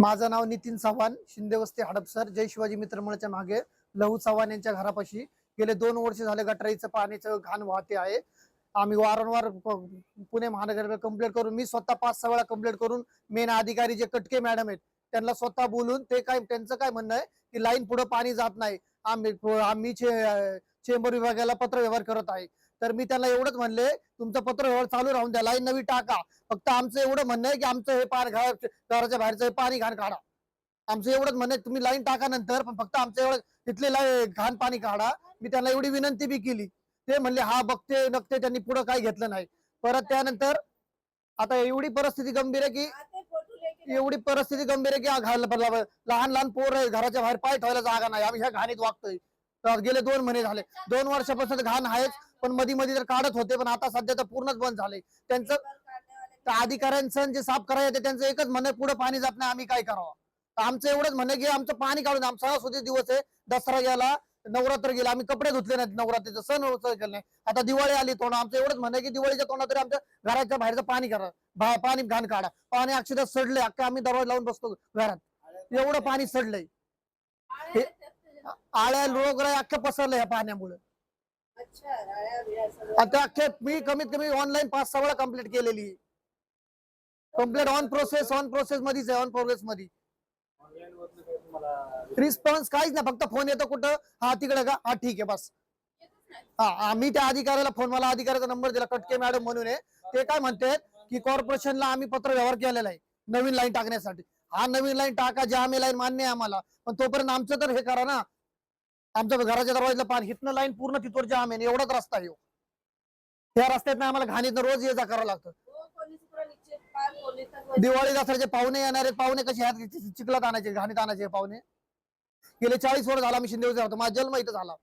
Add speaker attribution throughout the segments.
Speaker 1: माझं नाव नितीन चव्हाण शिंदे वस्ती हडपसर जय शिवाजी मित्रमंडळाच्या मागे लहू चव्हाण यांच्या घरापाशी. गेले दोन वर्ष झाले गटराईचं पाण्याचं घाण वाहते आहे. आम्ही वारंवार पुणे महानगरपालिका कंप्लेंट करून मी स्वतः पाच सहा वेळा कंप्लेंट करून मेन अधिकारी जे कटके मॅडम आहेत त्यांना स्वतः बोलून ते काय त्यांचं काय म्हणणं आहे की लाईन पुढे पाणी जात नाही. आम्ही आम्ही चे- चेंबर विभागाला पत्र व्यवहार करत आहे. तर मी त्यांना एवढंच म्हणले तुमचं पत्र व्यवहार चालू राहून द्या लाईन नवी टाका. फक्त आमचं एवढं म्हणणं आहे की आमचं हे पाणी घरा घराच्या बाहेरचं हे पाणी घाण काढा. आमचं एवढंच म्हणणं आहे तुम्ही लाईन टाका नंतर पण फक्त आमचं एवढं तिथले घाण पाणी काढा. मी त्यांना एवढी विनंती बी केली. ते म्हणले हा बघते नकते त्यांनी पुढे काही घेतलं नाही. परत त्यानंतर आता एवढी परिस्थिती गंभीर आहे की एवढी परिस्थिती गंभीर आहे की हा घाल लहान लहान पोर आहे घराच्या बाहेर पाय ठेवायला जागा नाही. आम्ही ह्या घाणीत वागतोय. गेले दोन महिने झाले. दोन वर्षापासून घाण आहेच. पण मधी मध्ये तर काढत होते पण आता सध्या तर पूर्णच बंद झाले. त्यांचं तर अधिकाऱ्यांचं जे साफ करायचं ते त्यांचं एकच म्हणणं पुढे पाणी जात नाही आम्ही काय करावं? तर आमचं एवढंच म्हणणं की आमचं पाणी काढून आमचा सणासुदी दिवस आहे दसरा गेला नवरात्र गेला आम्ही कपडे धुतले नाहीत नवरात्रीचं सण उत्सव केलं नाही. आता दिवाळी आली तोंड आमचं एवढंच म्हणणं की दिवाळीच्या तोंडात तरी आमच्या घराच्या बाहेरचं पाणी करा पाणी घाण काढा. पाणी अक्षरशः सडले अख्खा आम्ही दरवाजा लावून बसतो घरात. एवढं पाणी सडलंय. हे- आळ्या रोगराई अख्ख्या पसरलं या पाण्यामुळे. आता अख्खे मी कमीत कमी ऑनलाईन पाच सहा वेळा कंप्लीट केलेली. Complete on process on process मध्येच आहे ऑन प्रोग्रेस मध्ये रिस्पॉन्स काहीच नाही फक्त फोन येतो कुठं? हा तिकडे का? हा ठीक आहे बस. हा आम्ही त्या अधिकाऱ्याला फोन मला अधिकाऱ्याचा नंबर दिला कटके मॅडम म्हणून आहे. ते काय म्हणतात की कॉर्पोरेशनला आम्ही पत्र व्यवहार केलेला आहे नवीन लाईन टाकण्यासाठी. हा नवीन लाईन टाका जे आम्ही लाईन मान्य आहे आम्हाला. पण तोपर्यंत आमचं तर हे करा ना. आमच्या घराच्या दरवाजाला पाणी हिथनं लाईन पूर्ण तिथवर जाम आहे एवढाच रस्ता आहे ह्यो. त्या रस्त्यात आम्हाला घाणीतनं रोज ये जा करावं लागतं. दिवाळी दसऱ्याचे पाहुणे येणार आहेत. पाहुणे कसे आहेत? चिखलात आणायचे घाणीत आणायचे पाहुणे. गेले चाळीस वर्ष झाला मी शिंदे होतो. माझा जन्म इथं झाला.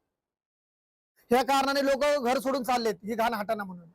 Speaker 1: ह्या कारणाने लोक घर सोडून चाललेत. ही घाण हटाना म्हणून.